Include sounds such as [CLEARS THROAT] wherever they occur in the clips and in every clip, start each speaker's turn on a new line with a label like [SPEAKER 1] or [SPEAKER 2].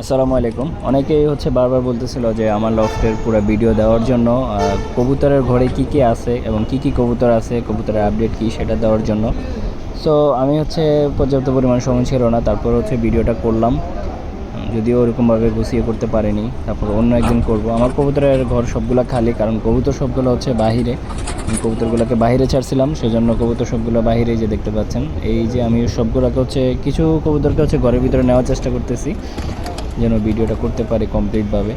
[SPEAKER 1] আসসালামু আলাইকুম। অনেকেই হচ্ছে বারবার বলতেছিল যে আমার লফটের পুরো ভিডিও দেওয়ার জন্য কবুতরের ঘরে কি কি আছে এবং কি কি কবুতর আছে, কবুতরের আপডেট কি সেটা দেওয়ার জন্য। সো আমি হচ্ছে পর্যাপ্ত পরিমাণ সময় ছিল না, তারপর হচ্ছে ভিডিওটা করলাম। যদিও ওরকমভাবে গুছিয়ে করতে পারিনি, তারপর অন্য একদিন করব। আমার কবুতরের ঘর সবগুলো খালি, কারণ কবুতর সবগুলো হচ্ছে বাহিরে। আমি কবুতরগুলোকে বাইরে ছাড়ছিলাম, সেজন্য কবুতর সবগুলো বাইরে যে দেখতে পাচ্ছেন। এই যে আমি সবগুলোকে হচ্ছে, কিছু কবুতরকে হচ্ছে ঘরের ভিতরে নেওয়ার চেষ্টা করতেছি। যেন ভিডিওটা করতে পারি কমপ্লিটভাবে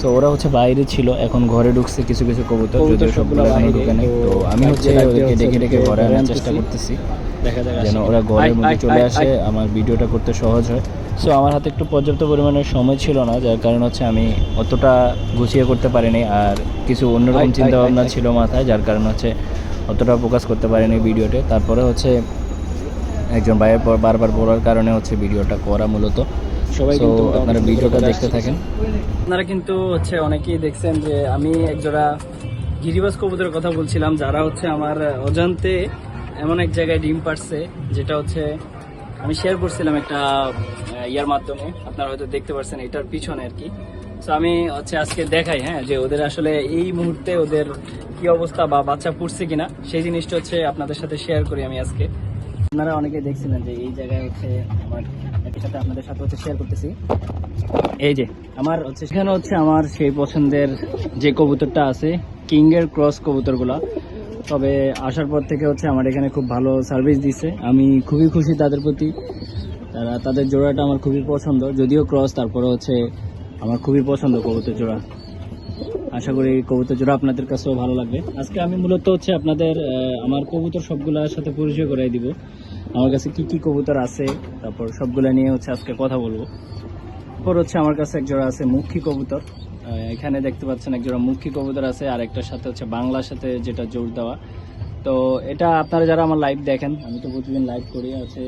[SPEAKER 1] সো ওরা হচ্ছে বাইরে ছিল এখন ঘরে ঢুকছে কিছু কিছু কবুতর যদিও সবগুলো ঢুকে নেই
[SPEAKER 2] তো
[SPEAKER 1] আমি হচ্ছে ওদেরকে ডেকে ডেকে ঘরে আনার চেষ্টা করতেছি। যেন ওরা ঘরের মধ্যে চলে আসে আমার ভিডিওটা করতে সহজ হয়। সো আমার হাতে একটু পর্যাপ্ত পরিমাণের সময় ছিল না যার কারণে হচ্ছে আমি অতটা গুছিয়ে করতে পারিনি আর কিছু অন্যরকম
[SPEAKER 2] আয়,
[SPEAKER 1] চিন্তা ভাবনা ছিল মাথায় যার কারণ হচ্ছে অতটা ফোকাস করতে পারিনি ভিডিওতে। তারপরে হচ্ছে একজন ভাইয়ের পর বারবার বলার কারণে হচ্ছে ভিডিওটা করা মূলত।
[SPEAKER 2] সবাই
[SPEAKER 1] So,
[SPEAKER 2] কিন্তু
[SPEAKER 1] আপনারা ভিডিওটা দেখতে থাকেন।
[SPEAKER 2] আপনারা কিন্তু হচ্ছে অনেকেই দেখছেন যে আমি একজোড়া গিরিবাস কবুতরের কথা বলছিলাম যারা হচ্ছে আমার অজান্তে এমন এক জায়গায় ডিম পারছে যেটা হচ্ছে আমি শেয়ার করছিলাম একটা ইয়ার মাধ্যমে। আপনারা হয়তো দেখতে পাচ্ছেন এটার পিছনে আর কি। তো আমি হচ্ছে আজকে দেখাই হ্যাঁ যে ওদের আসলে এই মুহূর্তে ওদের কি অবস্থা বা বাচ্চা পুষছে কিনা সেই জিনিসটা হচ্ছে আপনাদের সাথে শেয়ার করি আমি আজকে। আপনারা অনেকে দেখছিলেন যে এই জায়গায় হচ্ছে আমার একই সাথে আপনাদের সাথে হচ্ছে শেয়ার করতেছি। এই যে। আমার হচ্ছে সেখানে হচ্ছে আমার সেই পছন্দের যে কবুতরটা আছে কিং এর ক্রস কবুতরগুলা। তবে আসার পর থেকে হচ্ছে আমার এখানে খুব ভালো সার্ভিস দিছে। আমি খুবই খুশি তাদের প্রতি। তারা তাদের জোড়াটা আমার খুবই পছন্দ। যদিও ক্রস তারপরে হচ্ছে আমার খুবই পছন্দ কবুতর জোড়া। আশা করি কবুতর জোড়া আপনাদের কাছেও ভালো লাগবে। আজকে আমি মূলত হচ্ছে আপনাদের আমার কবুতর সবগুলোর সাথে পরিচয় করাই দিব। আমার কাছে কি কি কবুতর আছে, তারপর সবগুলা নিয়ে হচ্ছে আজকে কথা বলব। তারপর হচ্ছে আমার কাছে এক জোড়া আছে মুখী কবুতর। এখানে দেখতে পাচ্ছেন এক জোড়া মুখী কবুতর আছে, আর একটার সাথে হচ্ছে বাংলার সাথে যেটা জোর দেওয়া। তো এটা আপনারা যারা আমার লাইভ দেখেন, আমি তো প্রতিদিন লাইভ করি, আছে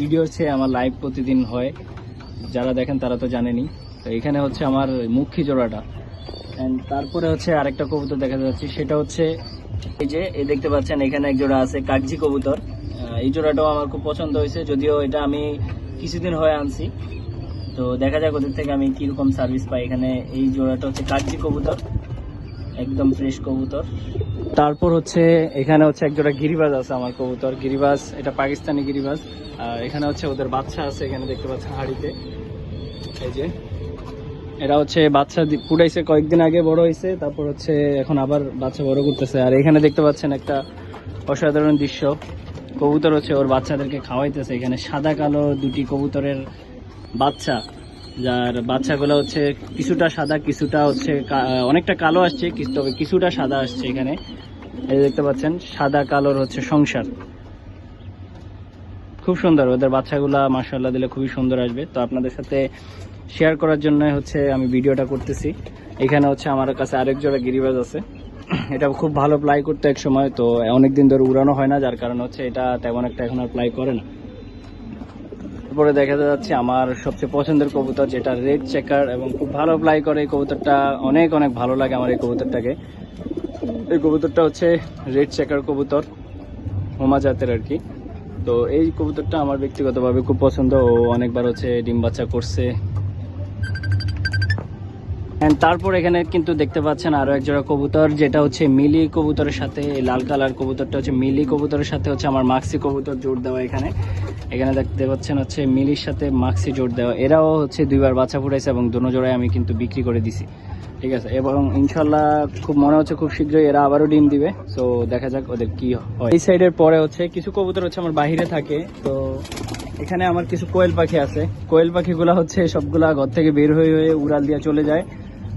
[SPEAKER 2] ভিডিও হচ্ছে আমার লাইভ প্রতিদিন হয়। যারা দেখেন তারা তো জানেনই। এখানে হচ্ছে আমার মুখী জোড়াটা। And তারপরে হচ্ছে আরেকটা কবুতর দেখা যাচ্ছে, সেটা হচ্ছে এই যে, এই দেখতে পাচ্ছেন, এখানে এক জোড়া আছে কাগজি কবুতর। এই জোড়াটাও আমার খুব পছন্দ হয়েছে, যদিও এটা আমি কিছুদিন হয়ে আনছি। তো দেখা যাক ওদের থেকে আমি কীরকম সার্ভিস পাই। এখানে এই জোড়াটা হচ্ছে কাগজি কবুতর, একদম ফ্রেশ কবুতর। তারপর হচ্ছে, এখানে হচ্ছে এক জোড়া গিরিবাজ আছে আমার কবুতর। গিরিবাজ, এটা পাকিস্তানি গিরিবাজ। আর এখানে হচ্ছে ওদের বাচ্চা আছে, এখানে দেখতে পাচ্ছেন হাড়িতে। এই যে এরা হচ্ছে বাচ্চা ফুটাইছে কয়েকদিন আগে বড় হয়েছে তারপর হচ্ছে এখন আবার বাচ্চা বড় করতেছে। আর এখানে দেখতে পাচ্ছেন একটা অসাধারণ দৃশ্য। কবুতর হচ্ছে ওর বাচ্চাদেরকে খাওয়াইতেছে। এখানে সাদা, কালো দুটি কবুতরের বাচ্চা, যার বাচ্চাগুলো হচ্ছে কিছুটা সাদা, কিছুটা হচ্ছে অনেকটা কালো আসছে তবে কিছুটা সাদা আসছে এখানে। এই দেখতে পাচ্ছেন, সাদা, কালোর হচ্ছে সংসার। খুব সুন্দর। ওদের বাচ্চাগুলা মার্শাল্লাহ দিলে খুবই সুন্দর আসবে। তো আপনাদের সাথে শেয়ার করার জন্য হচ্ছে আমি ভিডিওটা করতেছি। এখানে হচ্ছে আমার কাছে আরেক জোড়া গিরিবাজ আছে। এটা খুব ভালো প্লাই করতে এক সময়, তো অনেকদিন ধরে উড়ানো হয় না, যার কারণে হচ্ছে এটা তেমন একটা এখন আর প্লাই করে না। তারপরে দেখা যাচ্ছে আমার সবচেয়ে পছন্দের কবুতর, যেটা রেড চেকার এবং খুব ভালো প্লাই করে এই কবুতরটা। অনেক অনেক ভালো লাগে আমার এই কবুতরটাকে। এই কবুতরটা হচ্ছে রেড চেকার কবুতর, হোমা জাতের আর কি। তো এই কবুতরটা আমার ব্যক্তিগতভাবে খুব পছন্দ। ও অনেকবার হচ্ছে ডিম বাচ্চা করছে। তারপর এখানে কিন্তু দেখতে পাচ্ছেন আরও এক জোড়া কবুতর, যেটা হচ্ছে মিলি কবুতরের সাথে লাল কালার কবুতরটা হচ্ছে মিলি কবুতরের সাথে হচ্ছে আমার মাক্সি কবুতর জোর দেওয়া এখানে। এখানে দেখতে পাচ্ছেন হচ্ছে মিলির সাথে মাক্সি জোর দেওয়া। এরাও হচ্ছে দুইবার বাচ্চা ফুটাইছে এবং দোনো জোড়ায় আমি কিন্তু বিক্রি করে দিছি। ঠিক আছে, এবং ইনশাল্লাহ খুব মনে হচ্ছে খুব শীঘ্রই এরা আবারও ডিম দিবে। তো দেখা যাক ওদের কি হয়। এই সাইডের পরে হচ্ছে কিছু কবুতর হচ্ছে আমার বাইরে থাকে। তো এখানে আমার কিছু কোয়েল পাখি আছে। কোয়েল পাখিগুলা হচ্ছে সবগুলা ঘর থেকে বের হয়ে হয়ে উড়াল দিয়ে চলে যায়।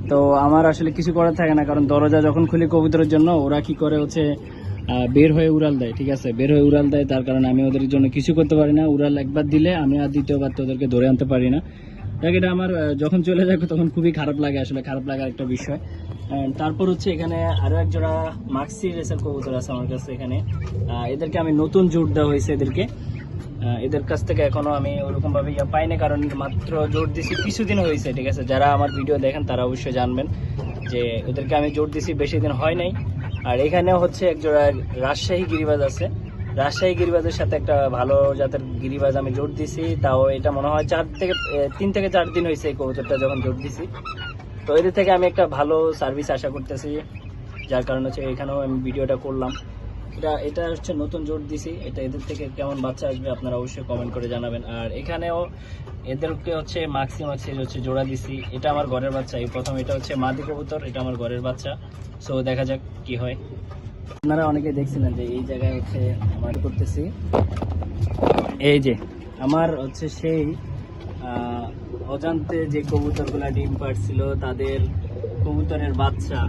[SPEAKER 2] তো আমার আসলে কিছু করার থাকে না, কারণ দরজা যখন খুলি কবুতরের জন্য, ওরা কি করে হচ্ছে বের হয়ে উড়াল দেয়, ঠিক আছে? বের হয়ে উড়াল দেয়, তার কারণে আমি ওদের জন্য কিছু করতে পারি না। উড়াল একবার দিলে আমি আর দ্বিতীয়বার তো ওদেরকে ধরে আনতে পারি না। এটা আমার যখন চলে যায় তখন খুবই খারাপ লাগে আসলে, খারাপ লাগার একটা বিষয়। তারপর হচ্ছে এখানে আরও এক জোড়া মাক্সি রেসের কবুতর আছে আমার কাছে এখানে। এদেরকে আমি নতুন জোর দেওয়া হয়েছে এদেরকে। এদের কাছ থেকে এখনও আমি ওরকম ভাবে ইয়া পাইনি, কারণ মাত্র জোর দিছি কিছুদিন হয়েছে, ঠিক আছে? যারা আমার ভিডিও দেখেন তারা অবশ্যই জানবেন যে ওদেরকে আমি জোর দিছি, বেশি দিন হয় নাই। আর এখানে হচ্ছে এক জোড়া রাজশাহী গিরিবাজ আছে। রাজশাহী গিরিবাজের সাথে একটা ভালো জাতের গিরিবাজ আমি জোর দিছি, তাও এটা মনে হয় চার থেকে তিন থেকে চার দিন হয়েছে এই কবুতরটা যখন জোর দিছি। তো এদের থেকে আমি একটা ভালো সার্ভিস আশা করতেছি, যার কারণ হচ্ছে এখানেও আমি ভিডিওটা করলাম। এটা এটা হচ্ছে নতুন জোর দিছি, এটা এদের থেকে কেমন বাচ্চা আসবে আপনারা অবশ্যই কমেন্ট করে জানাবেন। আর এখানেও এদেরকে হচ্ছে মাক্সি মাক্সি হচ্ছে জোড়া দিছি, এটা আমার ঘরের বাচ্চা। এই প্রথম এটা হচ্ছে মাদি কবুতর, এটা আমার ঘরের বাচ্চা। সো দেখা যাক কি হয়। আপনারা অনেকে দেখছিলেন যে এই জায়গায় হচ্ছে আমার করতেছি। এই যে, আমার হচ্ছে সেই অজান্তে যে কবুতরগুলা ডিম পাড়ছিল তাদের কবুতরের বাচ্চা।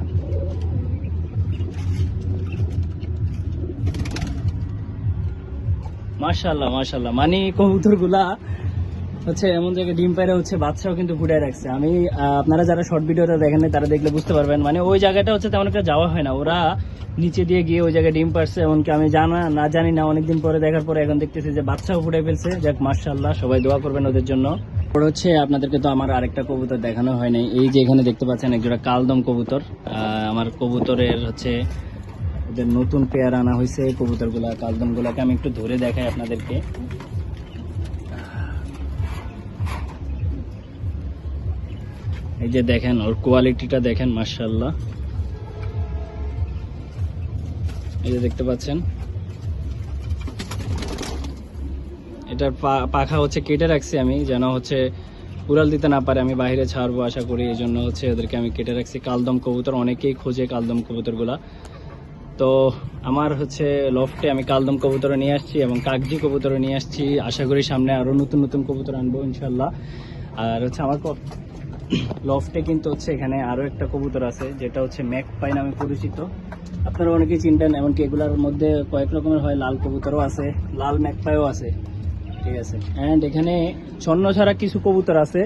[SPEAKER 2] মাশাল্লাহ মাশাল্লাহ মানে কবুতরগুলা হচ্ছে এমন জায়গায় ডিম পায়রা হচ্ছে বাচ্চাও কিন্তু ফুটায় রাখছে। আমি আপনারা যারা শর্ট ভিডিওটা দেখেন তারা দেখলে বুঝতে পারবেন। মানে ওই জায়গাটা হচ্ছে তেমন একটা যাওয়া হয় না। ওরা নিচে দিয়ে গিয়ে ওই জায়গায় ডিম পারছে এমনকি আমি জানা, না জানি না, অনেকদিন পরে দেখার পরে এখন দেখতেছি যে বাচ্চাও ফুটে ফেলছে। যাক মার্শাল্লাহ সবাই দোয়া করবেন ওদের জন্য। ওর হচ্ছে আপনাদেরকে তো আমার আরেকটা কবুতর দেখানো হয় নাই। এই যে এখানে দেখতে পাচ্ছেন একজোড়া কালদম কবুতর। আমার কবুতরের হচ্ছে ওদের নতুন পেয়ার আনা হয়েছে, কবুতরগুলা, কালদমগুলাকে আমি একটু ধরে দেখাই আপনাদেরকে। এই যে দেখেন, ওর কোয়ালিটিটা দেখেন মার্শাল্লাহ এই যে দেখতে পাচ্ছেন। এটার পাখা হচ্ছে কেটে রাখছি আমি, যেন হচ্ছে উড়াল দিতে না পারে, আমি বাইরে ছাড়বো আশা করি এই জন্য হচ্ছে ওদেরকে আমি কেটে রাখছি। কালদম কবুতর, অনেকেই খোঁজে কালদম কবুতরগুলা। তো আমার হচ্ছে লফটে আমি কালদম কবুতর নিয়ে আসছি এবং কাগজি কবুতর নিয়ে আসছি। আশা করি সামনে আরও নতুন নতুন কবুতর আনব ইনশাল্লাহ আর হচ্ছে আমার লফটে কিন্তু হচ্ছে এখানে আরও একটা কবুতর আছে, যেটা হচ্ছে ম্যাক পাই নামে পরিচিত। আপনারা অনেকেই চিনতেন, এমনকি এগুলার মধ্যে কয়েক রকমের হয়, লাল কবুতরও আছে, লাল ম্যাক ম্যাকপাইও আছে। ঠিক আছে। অ্যান্ড এখানে ছন্ন ছাড়া কিছু কবুতর আছে।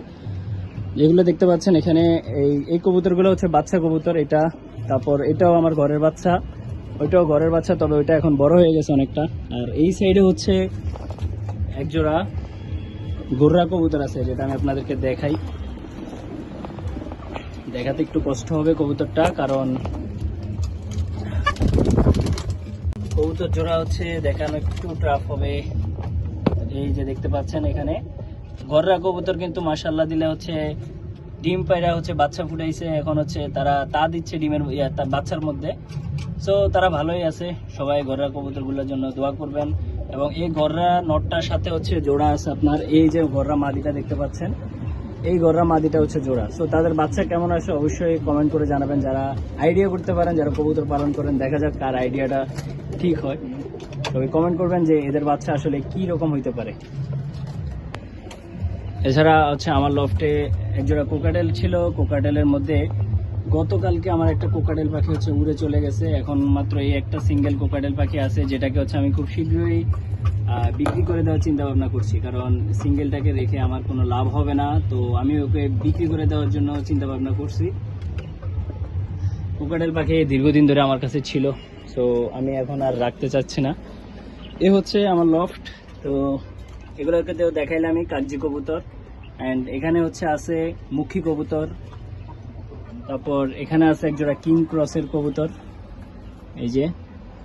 [SPEAKER 2] যেগুলো দেখতে পাচ্ছেন, এখানে এই এই কবুতরগুলো হচ্ছে বাচ্চা কবুতর এটা। তারপর এটাও আমার ঘরের বাচ্চা। ওইটাও ঘরের বাচ্চা, তবে ওইটা এখন বড় হয়ে গেছে অনেকটা। আর এই সাইডে হচ্ছে একজোড়া গোর্রা কবুতর আছে, যেটা আমি আপনাদেরকে দেখাই। দেখাতে একটু কষ্ট হবে কবুতরটা, কারণ কবুতর জোড়া হচ্ছে, দেখানো একটু ট্রাফ হবে। এই যে দেখতে পাচ্ছেন এখানে। গররা কবুতর কিন্তু মাসাল্লাহ দিলে হচ্ছে, ডিম পায়রা হচ্ছে বাচ্চা ফুটাইছে, এখন হচ্ছে তারা তা দিচ্ছে ডিমের বাচ্চার মধ্যে। সো তারা ভালোই আছে, সবাই গররা কবুতরগুলোর জন্য দোয়া করবেন। এবং এই গররা নটটার সাথে হচ্ছে জোড়া আছে আপনার, এই যে গররা মাদিটা দেখতে পাচ্ছেন। এই গররা মাদিটা হচ্ছে জোড়া। সো তাদের বাচ্চা কেমন আসে অবশ্যই কমেন্ট করে জানাবেন। যারা আইডিয়া করতে পারেন, যারা কবুতর পালন করেন, দেখা যাক কার আইডিয়াটা ঠিক হয়। তবে কমেন্ট করবেন যে এদের বাচ্চা আসলে কি রকম হইতে পারে। এছাড়া হচ্ছে আমার লফটে একজোড়া কোকাটেল ছিল। কোকাটেলের মধ্যে গতকালকে আমার একটা কোকাটেল পাখি হচ্ছে উড়ে চলে গেছে। এখন মাত্র এই একটা সিঙ্গেল কোকাটেল পাখি আছে, যেটাকে হচ্ছে আমি খুব শীঘ্রই বিক্রি করে দেওয়ার চিন্তা ভাবনা করছি। কারণ সিঙ্গেলটাকে রেখে আমার কোনো লাভ হবে না, তো আমি ওকে বিক্রি করে দেওয়ার জন্য চিন্তা ভাবনা করছি। কোকাটেল পাখি দীর্ঘদিন ধরে আমার কাছে ছিল তো আমি এখন আর রাখতে চাচ্ছি না। এ হচ্ছে আমার লফট তো এগুলোকে তো দেখাইলাম আমি কাগজি কবুতর অ্যান্ড এখানে হচ্ছে আছে মুখী কবুতর, তারপর এখানে আছে একজোড়া কিং ক্রসের কবুতর। এই যে,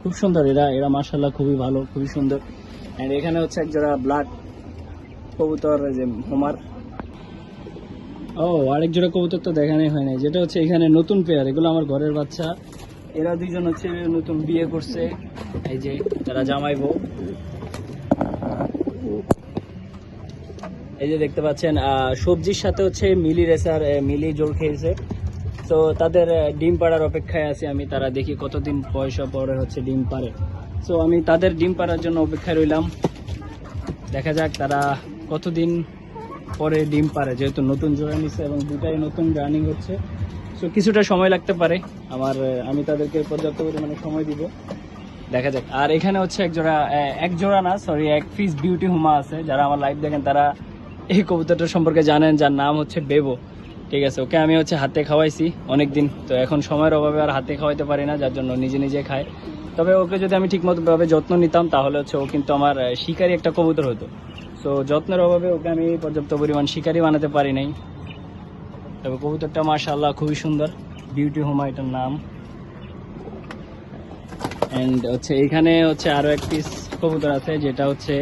[SPEAKER 2] খুব সুন্দর, এরা এরা মার্শাল্লাহ খুবই ভালো, খুবই সুন্দর। অ্যান্ড এখানে হচ্ছে একজোড়া ব্ল্যাক কবুতর এই যে হোমার ও আরেক জোড়া কবুতর তো দেখানোই হয় নাই। যেটা হচ্ছে এখানে নতুন পেয়ার এগুলো আমার ঘরের বাচ্চা। এরা দুইজন হচ্ছে নতুন বিয়ে করছে। এই যে তারা জামাই বউ। এই যে দেখতে পাচ্ছেন আহ, সবজির সাথে হচ্ছে মিলি রেসার মিলি জোর খেয়েছে। তো তাদের ডিম পাড়ার অপেক্ষায় আছি আমি। তারা দেখি কতদিন পয়সা পরে হচ্ছে ডিম পারে তো আমি তাদের ডিম পাড়ার জন্য অপেক্ষায় রইলাম। দেখা যাক তারা কতদিন পরে ডিম পারে যেহেতু নতুন জোড়া নিচ্ছে এবং দুটাই নতুন রানিং হচ্ছে। সো কিছুটা সময় লাগতে পারে। আমার আমি তাদেরকে পর্যাপ্ত পরিমাণে সময় দিব। দেখা যাক। আর এখানে হচ্ছে এক জোড়া এক জোড়া না সরি এক পিস বিউটি হুমা আছে। যারা আমার লাইভ দেখেন, তারা এই কবুতরটা সম্পর্কে জানেন, যার নাম হচ্ছে বেবো। ঠিক আছে, ওকে আমি হচ্ছে হাতে খাওয়াইছি অনেক দিন তো এখন সময়ের অভাবে আর হাতে খাওয়াইতে পারি না, যার জন্য নিজে নিজে খায়। তবে ওকে যদি আমি ঠিকমতো ভাবে যত্ন নিতাম, তাহলে হচ্ছে ও কিন্তু আমার শিকারি একটা কবুতর হতো। তো যত্নের অভাবে ওকে আমি পর্যাপ্ত পরিমাণ শিকারি বানাতে পারি নাই। তবে কবুতরটা মাশাআল্লাহ খুবই সুন্দর। বিউটি হোমা এটার নাম। অ্যান্ড হচ্ছে এখানে হচ্ছে আরও এক পিস কবুতর আছে, যেটা হচ্ছে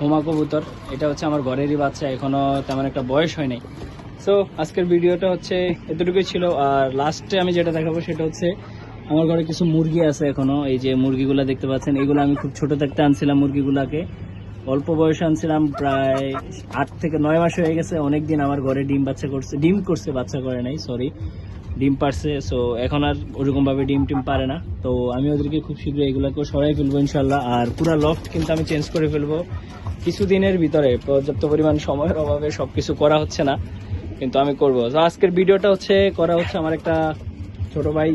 [SPEAKER 2] হোমা কবুতর। এটা হচ্ছে আমার ঘরেরই বাচ্চা এখনও তেমন একটা বয়স হয় নাই। সো আজকের ভিডিওটা হচ্ছে এতটুকুই ছিল। আর লাস্টে আমি যেটা দেখাবো সেটা হচ্ছে আমার ঘরে কিছু মুরগি আছে এখনও। এই যে মুরগিগুলা দেখতে পাচ্ছেন, এগুলো আমি খুব ছোট থাকতে আনছিলাম মুরগিগুলাকে। অল্প বয়সে আনছিলাম প্রায় আট থেকে নয় মাস হয়ে গেছে অনেক দিন আমার ঘরে ডিম বাচ্চা করছে, ডিম করছে, বাচ্চা করে নাই সরি ডিম পারছে সো এখন আর ওরকম ভাবে ডিম টিম পারে না। তো আমি ওদেরকে খুব শীঘ্রই এগুলোকেও সরাই ফেলব ইনশাল্লাহ আর পুরো লফট কিন্তু আমি চেঞ্জ করে ফেলব। কিছুদিনের ভিতরে পর্যাপ্ত পরিমাণ সময়ের অভাবে সব কিছু করা হচ্ছে না, কিন্তু আমি করব। আজকের ভিডিওটা হচ্ছে, করা হচ্ছে আমার একটা ছোট ভাই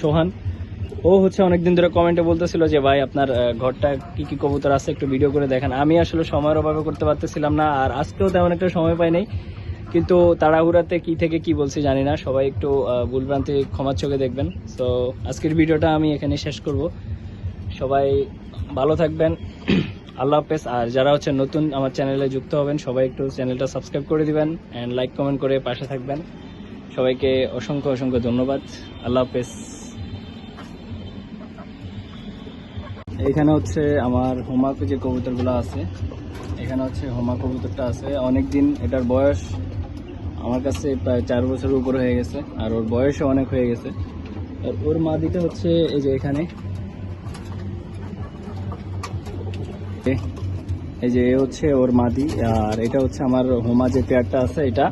[SPEAKER 2] সোহান। ও হচ্ছে অনেকদিন ধরে কমেন্টে বলতেছিল যে, ভাই, আপনার ঘরটা কি কি কবুতর আছে একটু ভিডিও করে দেখেন। আমি আসলে সময়ের অভাবে করতে পারতেছিলাম না, আর আজকেও তেমন একটা সময় পাই নাই। কিন্তু তাড়াহুড়াতে কি থেকে কি বলছি জানি না, সবাই একটু ভুলভ্রান্তি ক্ষমার চোখে দেখবেন। তো আজকের ভিডিওটা আমি এখানে শেষ করব। সবাই ভালো থাকবেন। [CLEARS THROAT] আল্লাহ হাফেজ। আর যারা হচ্ছে নতুন আমার চ্যানেলে যুক্ত হবেন, সবাই একটু চ্যানেলটা সাবস্ক্রাইব করে দিবেন অ্যান্ড লাইক কমেন্ট করে পাশে থাকবেন। সবাইকে অসংখ্য অসংখ্য ধন্যবাদ। আল্লাহ হাফেজ। এখানে হচ্ছে আমার হোমা যে কবুতরগুলো আছে। এখানে হচ্ছে হোমা কবুতরটা আছে। অনেক দিন এটার বয়স আমার কাছে প্রায় চার বছরের উপর হয়ে গেছে আর ওর বয়সও অনেক হয়ে গেছে। আর ওর মাদিটা হচ্ছে এই যে এখানে। এই যে এ হচ্ছে ওর মাদি আর এটা হচ্ছে আমার হোমা যে পেয়ারটা আছে এটা।